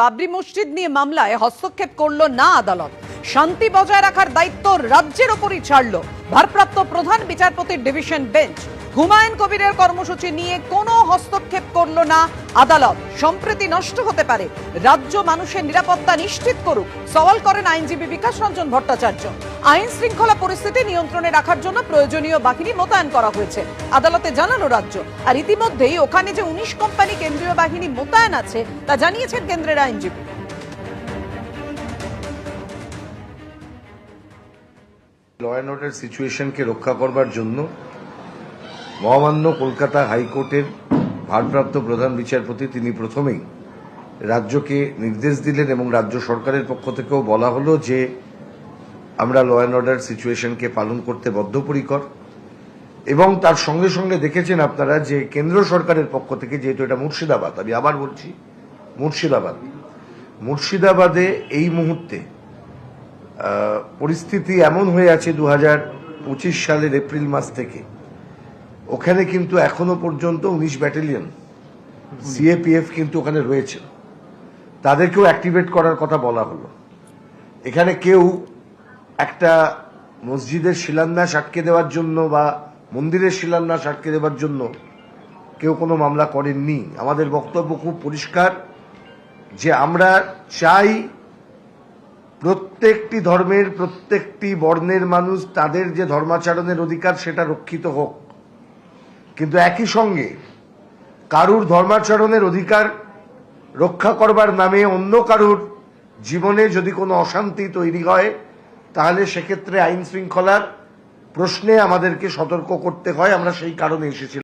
বাবরি মসজিদ নিয়ে মামলায় হস্তক্ষেপ করল না আদালত। শান্তি বজায় রাখার দায়িত্ব রাজ্যের ওপরই ছাড়ল। ভারপ্রাপ্ত প্রধান বিচারপতির ডিভিশন বেঞ্চ। হুমায়ুন কবিরের কর্মসূচি নিয়ে কোনো হস্তক্ষেপ করল না আদালত। সম্প্রীতি নষ্ট হতে পারে। রাজ্য মানুষের নিরাপত্তা নিশ্চিত করুক। সওয়াল করেন আইনজীবী বিকাশ রঞ্জন ভট্টাচার্য। আইন শৃঙ্খলা পরিস্থিতি নিয়ন্ত্রণে রাখার জন্য প্রয়োজনীয় বাহিনী মোতায়েন করা হয়েছে। আদালতে জানানো রাজ্য। আর ইতিমধ্যেই ওখানে যে উনিশ কোম্পানি কেন্দ্রীয় বাহিনী মোতায়েন আছে, তা জানিয়েছেন কেন্দ্রের আইনজীবী। ল অ্যান্ড অর্ডার সিচুয়েশনকে রক্ষা করবার জন্য মহামান্য কলকাতা হাইকোর্টের ভারপ্রাপ্ত প্রধান বিচারপতি তিনি প্রথমেই রাজ্যকে নির্দেশ দিলেন এবং রাজ্য সরকারের পক্ষ থেকেও বলা হলো যে আমরা ল অ্যান্ড অর্ডার সিচুয়েশনকে পালন করতে বদ্ধপরিকর। এবং তার সঙ্গে সঙ্গে দেখেছেন আপনারা যে কেন্দ্র সরকারের পক্ষ থেকে যেহেতু এটা মুর্শিদাবাদ, আমি আবার বলছি মুর্শিদাবাদ। মুর্শিদাবাদে এই মুহূর্তে পরিস্থিতি এমন হয়ে আছে দু পঁচিশ সালের এপ্রিল মাস থেকে। ওখানে কিন্তু এখনও পর্যন্ত উনিশ ব্যাটালিয়ন সিএপিএফ কিন্তু ওখানে রয়েছে। তাদেরকেও অ্যাক্টিভেট করার কথা বলা হলো। এখানে কেউ একটা মসজিদের শিলান্যাস আটকে দেওয়ার জন্য বা মন্দিরের শিলান্যাস আটকে দেওয়ার জন্য কেউ কোনো মামলা করেননি। আমাদের বক্তব্য খুব পরিষ্কার যে আমরা চাই প্রত্যেকটি ধর্মের, প্রত্যেকটি বর্ণের মানুষ তাদের যে ধর্মাচরণের অধিকার সেটা রক্ষিত হোক। কিন্তু একই সঙ্গে কারুর ধর্মাচরণের অধিকার রক্ষা করবার নামে অন্য কারুর জীবনে যদি কোনো অশান্তি তৈরি হয়, তাহলে সেক্ষেত্রে আইন শৃঙ্খলার প্রশ্নে আমাদেরকে সতর্ক করতে হয়। আমরা সেই কারণে এসেছিলাম।